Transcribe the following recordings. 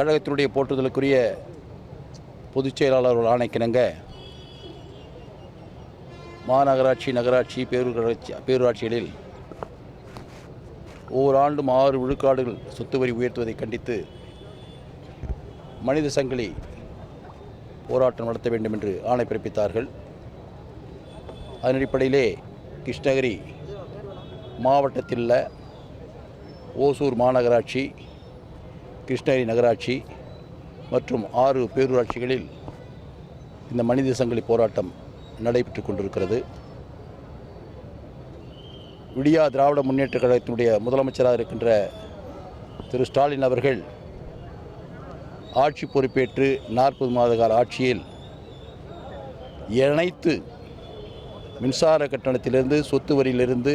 கழகத்தினுடைய போற்றுதலுக்குரிய பொதுச் செயலாளர் ஆணைக்கிணங்க மாநகராட்சி நகராட்சி பேரூராட்சி பேரூராட்சிகளில் ஓராண்டும் ஆறு விழுக்காடுகள் சொத்து வரி உயர்த்துவதை கண்டித்து மனித சங்கிலி போராட்டம் நடத்த வேண்டும் என்று ஆணை பிறப்பித்தார்கள். அதன் அடிப்படையிலே கிருஷ்ணகிரி மாவட்டத்தில் உள்ள ஓசூர் மாநகராட்சி கிருஷ்ணகிரி நகராட்சி மற்றும் ஆறு பேரூராட்சிகளில் இந்த மனித சங்கிலி போராட்டம் நடைபெற்று கொண்டிருக்கிறது. விடியா திராவிட முன்னேற்ற கழகத்தினுடைய முதலமைச்சராக இருக்கின்ற திரு ஸ்டாலின் அவர்கள் ஆட்சி பொறுப்பேற்று நாற்பது மாத கால ஆட்சியில் அனைத்து மின்சார கட்டணத்திலிருந்து சொத்து வரியிலிருந்து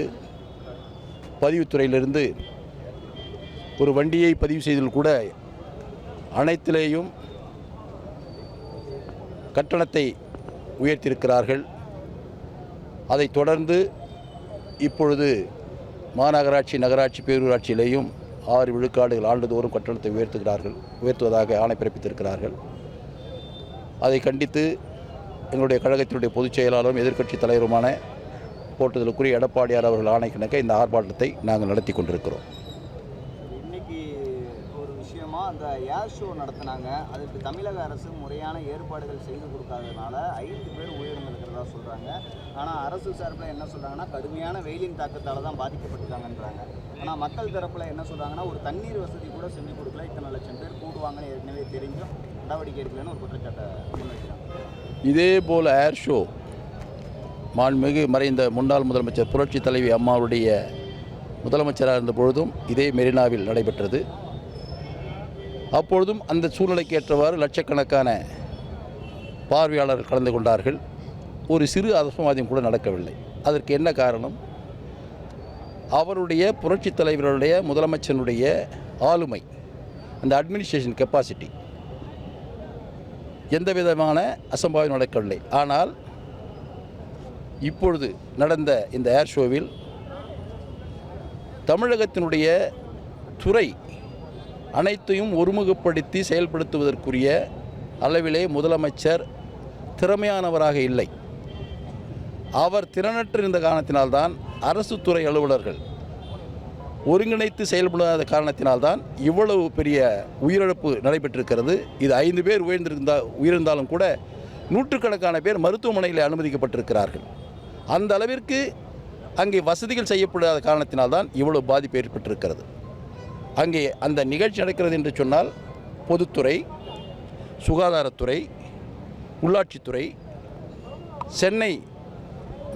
பதிவுத்துறையிலிருந்து ஒரு வண்டியை பதிவு செய்ததில் கூட அனைத்திலேயும் கட்டணத்தை உயர்த்தியிருக்கிறார்கள். அதைத் தொடர்ந்து இப்பொழுது மாநகராட்சி நகராட்சி பேரூராட்சியிலேயும் ஆறு விழுக்காடுகள் ஆண்டுதோறும் கட்டணத்தை உயர்த்துகிறார்கள் உயர்த்துவதாக ஆணை பிறப்பித்திருக்கிறார்கள். அதை கண்டித்து எங்களுடைய கழகத்தினுடைய பொதுச் செயலாளரும் எதிர்க்கட்சி தலைவருமான போட்டுதலுக்குரிய எடப்பாடியார் அவர்கள் ஆணைக்கிணக்க இந்த ஆர்ப்பாட்டத்தை நாங்கள் நடத்தி கொண்டிருக்கிறோம். ஒரு அந்த ஏர் ஷோ நடத்தினாங்க. அதுக்கு தமிழக அரசு முறையான ஏற்பாடுகள் செய்து கொடுக்காததுனால ஐந்து பேர் உயிரிழந்திருக்கிறதா சொல்கிறாங்க ஆனால் அரசு சார்பில் என்ன சொல்கிறாங்கன்னா கடுமையான வெயிலின் தாக்கத்தால் தான் பாதிக்கப்பட்டிருக்காங்கன்றாங்க. ஆனால் மக்கள் தரப்பில் என்ன சொல்கிறாங்கன்னா ஒரு தண்ணீர் வசதி கூட செஞ்சு கொடுக்கல. இத்தனை லட்சம் பேர் கூடுவாங்கன்னு ஏற்கனவே தெரிஞ்சும் நடவடிக்கை எடுக்கலன்னு ஒரு குற்றச்சாட்டை முன்வைக்கிறாங்க. இதே போல் ஏர் ஷோ மாண்புமிகு மறைந்த முன்னாள் முதலமைச்சர் புரட்சி தலைவி அம்மாவுடைய முதலமைச்சராக இருந்த பொழுதும் இதே மெரினாவில் நடைபெற்றது. அப்பொழுதும் அந்த சூழ்நிலைக்கு ஏற்றவாறு லட்சக்கணக்கான பார்வையாளர்கள் கலந்து கொண்டார்கள். ஒரு சிறு அரசவாதியம் கூட நடக்கவில்லை. அதற்கு என்ன காரணம்? அவருடைய புரட்சி தலைவருடைய முதலமைச்சருடைய ஆளுமை அந்த அட்மினிஸ்ட்ரேஷன் கெப்பாசிட்டி எந்த விதமான அசம்பாவிதம் நடக்கவில்லை. ஆனால் இப்பொழுது நடந்த இந்த ஏர் ஷோவில் தமிழகத்தினுடைய துறை அனைத்தையும் ஒருமுகப்படுத்தி செயல்படுத்துவதற்குரிய அளவிலே முதலமைச்சர் திறமையானவராக இல்லை. அவர் திறனற்றிருந்த காரணத்தினால்தான் அரசு துறை அலுவலர்கள் ஒருங்கிணைத்து செயல்படாத காரணத்தினால்தான் இவ்வளவு பெரிய உயிரிழப்பு நடைபெற்றிருக்கிறது. இது ஐந்து பேர் உயர்ந்திருந்தா உயிரிழந்தாலும் கூட நூற்றுக்கணக்கான பேர் மருத்துவமனையில் அனுமதிக்கப்பட்டிருக்கிறார்கள். அந்த அளவிற்கு அங்கே வசதிகள் செய்யப்படாத காரணத்தினால்தான் இவ்வளவு பாதிப்பு ஏற்பட்டிருக்கிறது. அங்கே அந்த நிகழ்ச்சி நடக்கிறது என்று சொன்னால் பொதுத்துறை சுகாதாரத்துறை உள்ளாட்சித்துறை சென்னை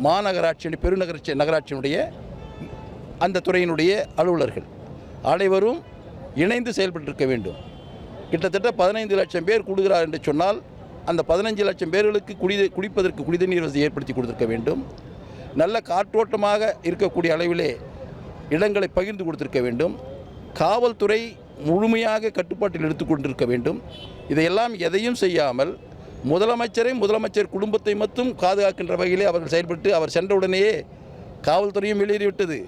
மாநகராட்சி பெருநகராட்சி நகராட்சியினுடைய அந்த துறையினுடைய அலுவலர்கள் அனைவரும் இணைந்து செயல்பட்டிருக்க வேண்டும். கிட்டத்தட்ட பதினைந்து லட்சம் பேர் கூடுகிறார் என்று சொன்னால் அந்த பதினஞ்சு லட்சம் பேர்களுக்கு குடி குடிப்பதற்கு குடிநீர் வசதி ஏற்படுத்தி கொடுத்திருக்க வேண்டும். நல்ல காற்றோட்டமாக இருக்கக்கூடிய அளவிலே இடங்களை பகிர்ந்து கொடுத்திருக்க வேண்டும். காவல்துறை முழுமையாக கட்டுப்பாட்டில் எடுத்துக்கொண்டிருக்க வேண்டும். இதையெல்லாம் எதையும் செய்யாமல் முதலமைச்சரை முதலமைச்சர் குடும்பத்தை மட்டும் பாதுகாக்கின்ற வகையிலே அவர்கள் செயல்பட்டு அவர் சென்றவுடனேயே காவல்துறையும் வெளியேறிவிட்டது.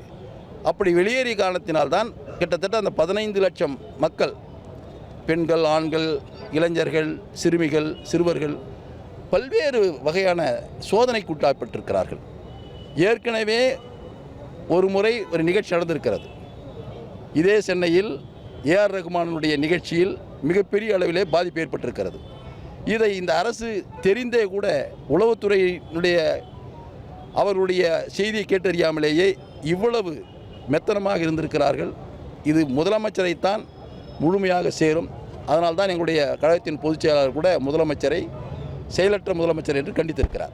அப்படி வெளியேறிய காரணத்தினால்தான் கிட்டத்தட்ட அந்த பதினைந்து லட்சம் மக்கள் பெண்கள் ஆண்கள் இளைஞர்கள் சிறுமிகள் சிறுவர்கள் பல்வேறு வகையான சோதனைக்கு உட்பட்டிருக்கிறார்கள் ஏற்கனவே ஒரு முறை ஒரு நிகழ்ச்சி நடந்திருக்கிறது. இதே சென்னையில் ஏஆர் ரகுமானுடைய நிகழ்ச்சியில் மிகப்பெரிய அளவிலே பாதிப்பு ஏற்பட்டிருக்கிறது. இதை இந்த அரசு தெரிந்தே கூட உளவுத்துறையினுடைய அவர்களுடைய செய்தியை கேட்டறியாமலேயே இவ்வளவு மெத்தனமாக இருந்திருக்கிறார்கள். இது முதலமைச்சரைத்தான் முழுமையாக சேரும். அதனால்தான் எங்களுடைய கழகத்தின் பொதுச் செயலாளர் கூட முதலமைச்சரை செயலற்ற முதலமைச்சர் என்று கண்டித்திருக்கிறார்.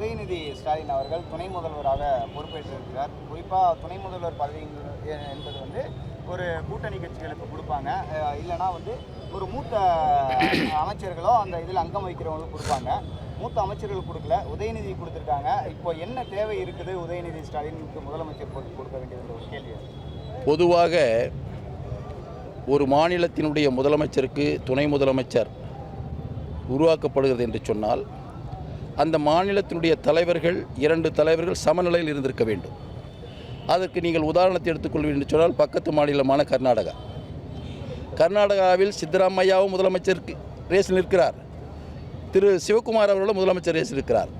உதயநிதி ஸ்டாலின் அவர்கள் துணை முதல்வராக பொறுப்பேற்றிருக்கிறார். குறிப்பாக துணை முதல்வர் பதவி என்பது வந்து ஒரு கூட்டணி கட்சிகளுக்கு கொடுப்பாங்க. இல்லைனா இல்லைன்னா வந்து ஒரு மூத்த அமைச்சர்களோ அந்த இதில் அங்கம் வைக்கிறவங்களும் கொடுப்பாங்க. மூத்த அமைச்சர்கள் கொடுக்கல உதயநிதி கொடுத்துருக்காங்க. இப்போ என்ன தேவை இருக்குது உதயநிதி ஸ்டாலினுக்கு முதலமைச்சர் பொறுப்பு கொடுக்க வேண்டியது ஒரு கேள்வி. பொதுவாக ஒரு மாநிலத்தினுடைய முதலமைச்சருக்கு துணை முதலமைச்சர் உருவாக்கப்படுகிறது என்று சொன்னால் அந்த மாநிலத்தினுடைய தலைவர்கள் இரண்டு தலைவர்கள் சமநிலையில் இருந்திருக்க வேண்டும். அதற்கு நீங்கள் உதாரணத்தை எடுத்துக்கொள்வீர்கள் என்று சொன்னால் பக்கத்து மாநிலமான கர்நாடகா. கர்நாடகாவில் சித்தராமையாவும் முதலமைச்சர் ரேஸில் நிற்கிறார். திரு சிவகுமார் அவர்களும் முதலமைச்சர் ரேஸில் இருக்கிறார்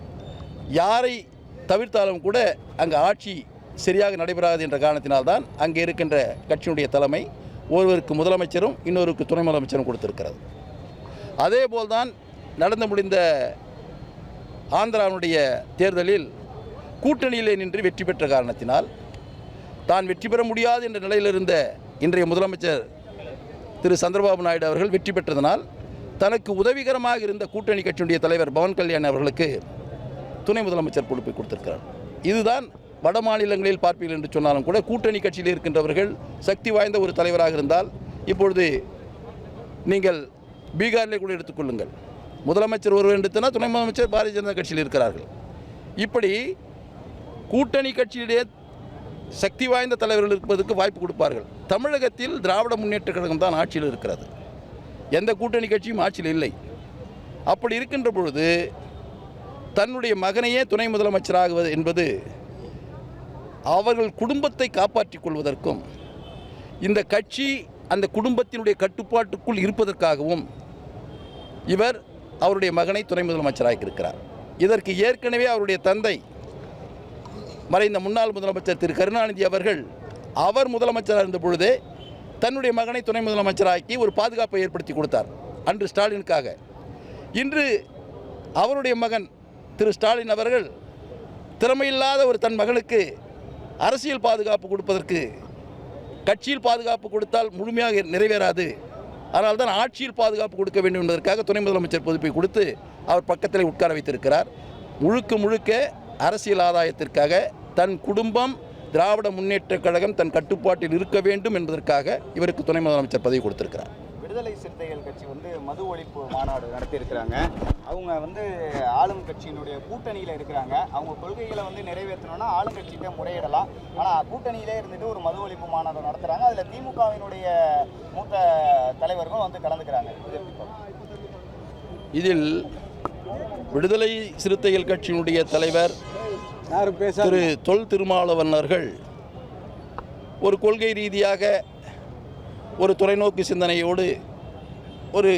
யாரை தவிர்த்தாலும் கூட அங்கே ஆட்சி சரியாக நடைபெறாது என்ற காரணத்தினால்தான் அங்கே இருக்கின்ற கட்சியினுடைய தலைமை ஒருவருக்கு முதலமைச்சரும் இன்னொருக்கு துணை முதலமைச்சரும் கொடுத்திருக்கிறது. அதேபோல்தான் நடந்து முடிந்த ஆந்திராவினுடைய தேர்தலில் கூட்டணியிலே நின்று வெற்றி பெற்ற காரணத்தினால் தான் வெற்றி பெற முடியாது என்ற நிலையில் இருந்த இன்றைய முதலமைச்சர் திரு சந்திரபாபு நாயுடு அவர்கள் வெற்றி பெற்றதனால் தனக்கு உதவிகரமாக இருந்த கூட்டணி கட்சியினுடைய தலைவர் பவன் கல்யாண் அவர்களுக்கு துணை முதலமைச்சர் பொறுப்பை கொடுத்திருக்கிறார். இதுதான் வட மாநிலங்களில் பார்ப்பீர்கள் என்று சொன்னாலும் கூட கூட்டணி கட்சியில் இருக்கின்றவர்கள் சக்தி வாய்ந்த ஒரு தலைவராக இருந்தால் இப்பொழுது நீங்கள் பீகாரிலே கூட எடுத்துக்கொள்ளுங்கள் முதலமைச்சர் ஒருவர் எடுத்தனா துணை முதலமைச்சர் பாரதிய ஜனதா கட்சியில் இருக்கிறார்கள். இப்படி கூட்டணி கட்சியிலே சக்தி வாய்ந்த தலைவர்கள் இருப்பதற்கு வாய்ப்பு கொடுப்பார்கள். தமிழகத்தில் திராவிட முன்னேற்ற கழகம் தான் ஆட்சியில் இருக்கிறது. எந்த கூட்டணி கட்சியும் ஆட்சியில் இல்லை. அப்படி இருக்கின்ற பொழுது தன்னுடைய மகனையே துணை முதலமைச்சராகுவது என்பது அவர்கள் குடும்பத்தை காப்பாற்றிக் கொள்வதற்கும் இந்த கட்சி அந்த குடும்பத்தினுடைய கட்டுப்பாட்டுக்குள் இருப்பதற்காகவும் இவர் அவருடைய மகனை துணை முதலமைச்சராக இருக்கிறார். இதற்கு ஏற்கனவே அவருடைய தந்தை மறைந்த முன்னாள் முதலமைச்சர் திரு கருணாநிதி அவர்கள் அவர் முதலமைச்சராக இருந்த பொழுதே தன்னுடைய மகனை துணை முதலமைச்சராக்கி ஒரு பாதுகாப்பை ஏற்படுத்தி கொடுத்தார். அன்று ஸ்டாலினுக்காக. இன்று அவருடைய மகன் திரு ஸ்டாலின் அவர்கள் திறமையில்லாத ஒரு தன் மகனுக்கு அரசியல் பாதுகாப்பு கொடுப்பதற்கு கட்சியில் பாதுகாப்பு கொடுத்தால் முழுமையாக நிறைவேறாது அதனால் தான் ஆட்சியில் பாதுகாப்பு கொடுக்க வேண்டும் என்பதற்காக துணை முதலமைச்சர் பொதுப்பை கொடுத்து அவர் பக்கத்தில் உட்கார வைத்திருக்கிறார். முழுக்க முழுக்க அரசியல் ஆதாயத்திற்காக தன் குடும்பம் திராவிட முன்னேற்றக் கழகம் தன் கட்டுப்பாட்டில் இருக்க வேண்டும் என்பதற்காக இவருக்கு துணை முதலமைச்சர் பதவி கொடுத்திருக்கிறார். விடுதலை சிறுத்தைகள் கட்சி வந்து மது ஒழிப்பு மாநாடு நடத்தியிருக்கிறாங்க. அவங்க வந்து ஆளும் கட்சியினுடைய கூட்டணியில் இருக்கிறாங்க. அவங்க கொள்கைகளை வந்து நிறைவேற்றணும்னா ஆளுங்கட்சிகிட்ட முறையிடலாம். ஆனால் கூட்டணியிலே இருந்துட்டு ஒரு மது ஒழிப்பு மாநாடு நடத்துகிறாங்க அதில் திமுகவினுடைய மூத்த தலைவர்களும் வந்து கலந்துக்கிறாங்க? இதில் விடுதலை சிறுத்தைகள் கட்சியினுடைய தலைவர் திரு தொல் திருமாவளவன் அவர்கள் ஒரு கொள்கை ரீதியாக ஒரு தொலைநோக்கு சிந்தனையோடு ஒரு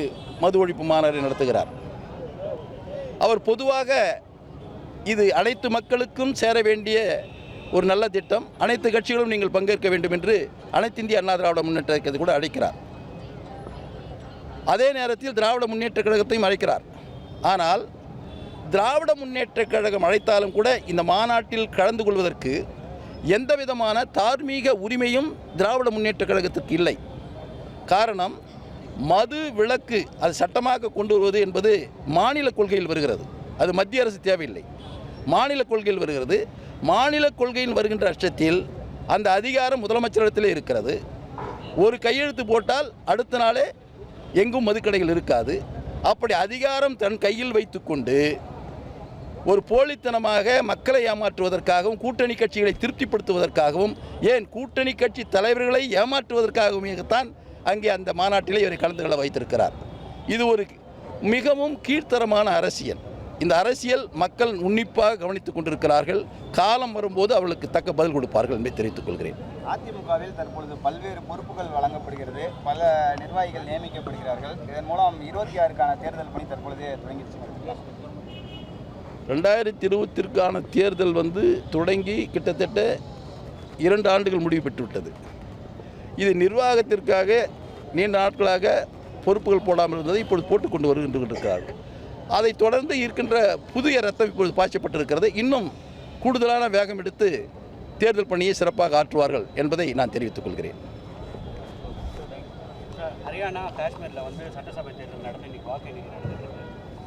மது ஒழிப்பு மாநாடு நடத்துகிறார். அவர் பொதுவாக இது அனைத்து மக்களுக்கும் சேர வேண்டிய ஒரு நல்ல திட்டம். அனைத்து கட்சிகளும் நீங்கள் பங்கேற்க வேண்டும் என்று அனைத்து இந்திய அண்ணா திராவிட முன்னேற்ற கழகத்தை கூட அழைக்கிறார். அதே நேரத்தில் திராவிட முன்னேற்ற கழகத்தையும் அழைக்கிறார். ஆனால் திராவிட முன்னேற்ற கழகம் அழைத்தாலும் கூட இந்த மாநாட்டில் கலந்து கொள்வதற்கு எந்த விதமான தார்மீக உரிமையும் திராவிட முன்னேற்ற கழகத்திற்கு இல்லை. காரணம் மது விலக்கு அது சட்டமாக கொண்டு வருவது என்பது மாநில கொள்கையில் வருகிறது. அது மத்திய அரசு தேவையில்லை. மாநில கொள்கையில் வருகிறது. மாநில கொள்கையில் வருகின்ற அச்சத்தில் அந்த அதிகாரம் முதலமைச்சரிடத்தில் இருக்கிறது. ஒரு கையெழுத்து போட்டால் அடுத்த நாளே எங்கும் மதுக்கடைகள் இருக்காது. அப்படி அதிகாரம் தன் கையில் வைத்துக்கொண்டு ஒரு போலித்தனமாக மக்களை ஏமாற்றுவதற்காகவும் கூட்டணி கட்சிகளை திருப்திப்படுத்துவதற்காகவும் ஏன் கூட்டணி கட்சி தலைவர்களை ஏமாற்றுவதற்காகவுமேதான் அங்கே அந்த மாநாட்டிலே இவரை கலந்து கொள்ள வைத்திருக்கிறார். இது ஒரு மிகவும் கீழ்த்தரமான அரசியல். இந்த அரசியல் மக்கள் உன்னிப்பாக கவனித்துக் கொண்டிருக்கிறார்கள். காலம் வரும்போது அவர்களுக்கு தக்க பதில் கொடுப்பார்கள் என்பதை தெரிவித்துக் கொள்கிறேன். அதிமுகவில் தற்பொழுது பல்வேறு பொறுப்புகள் வழங்கப்படுகிறது. பல நிர்வாகிகள் நியமிக்கப்படுகிறார்கள். இதன் மூலம் இருபத்தி ஆறுக்கான தேர்தல் பணி தற்பொழுது தொடங்கிடுச்சு. ரெண்டாயிரத்தி இருபத்திற்கான தேர்தல் வந்து தொடங்கி கிட்டத்தட்ட இரண்டு ஆண்டுகள் முடிவு பெற்றுவிட்டது. இது நிர்வாகத்திற்காக நீண்ட நாட்களாக பொறுப்புகள் போடாமல் இருந்ததை இப்பொழுது போட்டுக் கொண்டு வருகின்றிருக்கிறார்கள். அதைத் தொடர்ந்து இருக்கின்ற புதிய ரத்தம் இப்பொழுது பாய்ச்சப்பட்டிருக்கிறது. இன்னும் கூடுதலான வேகம் எடுத்து தேர்தல் பணியை சிறப்பாக ஆற்றுவார்கள் என்பதை நான் தெரிவித்துக் கொள்கிறேன். ஹரியானா காஷ்மீரில் வந்து சட்டசபை தேர்தல் நடந்து இன்னைக்கு வாக்கு எண்ணிக்கை நடந்துருக்கு.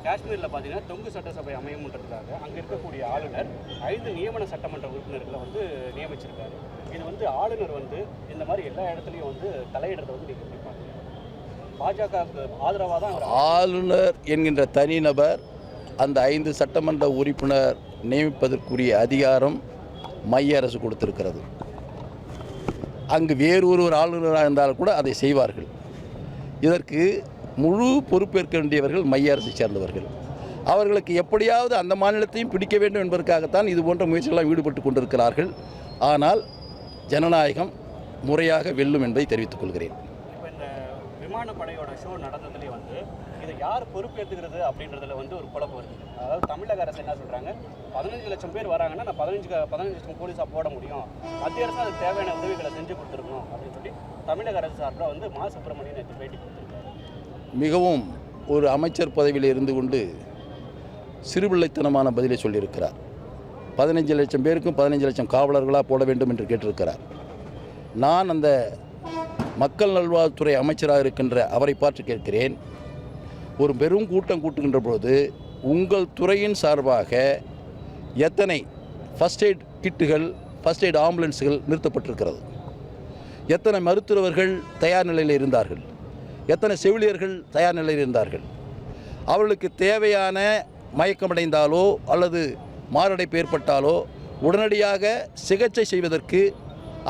காஷ்மீரில் பார்த்தீங்கன்னா தொங்கு சட்டசபை அமையும்ன்றதுக்காக அங்கே இருக்கக்கூடிய ஆளுநர் ஐந்து நியமன சட்டமன்ற உறுப்பினர்களை வந்து நியமிச்சிருக்காரு. இது வந்து ஆளுநர் வந்து இந்த மாதிரி எல்லா இடத்துலையும் வந்து தலையிடுறத வந்து நீங்கள் எப்படி பார்க்குறீங்க பாஜகவுக்கு ஆதரவாக தான் ஆளுநர் என்கின்ற தனிநபர் அந்த ஐந்து சட்டமன்ற உறுப்பினர் நியமிப்பதற்குரிய அதிகாரம் மைய அரசு கொடுத்திருக்கிறது. அங்கு வேறு ஒருவர் ஆளுநராக இருந்தாலும் கூட அதை செய்வார்கள். இதற்கு முழு பொறுப்பேற்க வேண்டியவர்கள் மைய அரசை சேர்ந்தவர்கள். அவர்களுக்கு எப்படியாவது அந்த மாநிலத்தையும் பிடிக்க வேண்டும் என்பதற்காகத்தான் இது போன்ற முயற்சிகளாக ஈடுபட்டு கொண்டிருக்கிறார்கள். ஆனால் ஜனநாயகம் முறையாக வெல்லும் என்பதை தெரிவித்துக் கொள்கிறேன். இப்போ இந்த விமானப்படையோட ஷோ நடந்ததுலேயே வந்து இதை யார் பொறுப்பேற்றுக்கிறது அப்படின்றதுல வந்து ஒரு குழப்பம் இருக்குது அதாவது தமிழக அரசு என்ன சொல்கிறாங்க பதினஞ்சு லட்சம் பேர் வராங்கன்னா நான் பதினஞ்சு பதினஞ்சு லட்சம் போலீஸாக போட முடியும். மத்திய அரசு அதுக்கு தேவையான உதவிகளை செஞ்சு கொடுத்துருக்கணும் அப்படின்னு சொல்லி தமிழக அரசு சார்பில் வந்து மா. சுப்பிரமணியன் நேற்று பேட்டி கொடுத்துருக்காரு மிகவும் ஒரு அமைச்சர் பதவியில் இருந்து கொண்டு சிறுபிள்ளைத்தனமான பதிலை சொல்லியிருக்கிறார். பதினஞ்சு லட்சம் பேருக்கும் பதினஞ்சு லட்சம் காவலர்களாக போட வேண்டும் என்று கேட்டிருக்கிறார். நான் அந்த மக்கள் நல்வாழ்வுத்துறை அமைச்சராக இருக்கின்ற அவரை பார்த்து கேட்கிறேன். ஒரு பெரும் கூட்டம் கூட்டுகின்ற பொழுது உங்கள் துறையின் சார்பாக எத்தனை ஃபஸ்ட் எய்ட் கிட்டுகள் ஃபஸ்ட் எய்ட் ஆம்புலன்ஸுகள் நிறுத்தப்பட்டிருக்கிறது? எத்தனை மருத்துவர்கள் தயார் நிலையில் இருந்தார்கள்? எத்தனை செவிலியர்கள் தயார் நிலையில் இருந்தார்கள்? அவர்களுக்கு தேவையான மயக்கமடைந்தாலோ அல்லது மாரடைப்பு ஏற்பட்டாலோ உடனடியாக சிகிச்சை செய்வதற்கு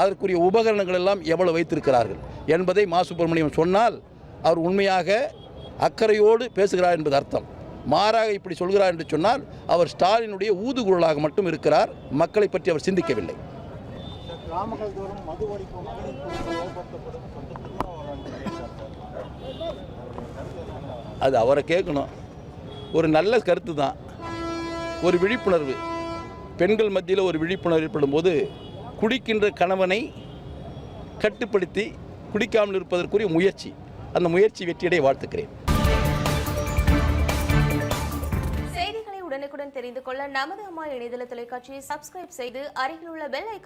அதற்குரிய உபகரணங்கள் எல்லாம் எவ்வளவு வைத்திருக்கிறார்கள் என்பதை மா சுப்பிரமணியம் சொன்னால் அவர் உண்மையாக அக்கறையோடு பேசுகிறார் என்பது அர்த்தம். மாறாக இப்படி சொல்கிறார் என்று சொன்னால் அவர் ஸ்டாலினுடைய ஊதுகுழலாக மட்டும் இருக்கிறார் மக்களை பற்றி அவர் சிந்திக்கவில்லை. கிராமங்கள் தோறும் மது ஒழிப்பும் அது அவரை கேட்கணும். ஒரு நல்ல கருத்து தான் ஒரு விழிப்புணர்வு. பெண்கள் மத்தியில் ஒரு விழிப்புணர்வு ஏற்படும் போது குடிக்கின்ற கணவனை கட்டுப்படுத்தி குடிக்காமல் இருப்பதற்குரிய முயற்சி. அந்த முயற்சி வெற்றியடைய வாழ்த்துக்கிறேன். செய்திகளை உடனுக்குடன் தெரிந்து கொள்ள நமது அம்மா இணையதள தொலைக்காட்சியை சப்ஸ்கிரைப் செய்து அருகில் உள்ள பெல் ஐக்கான்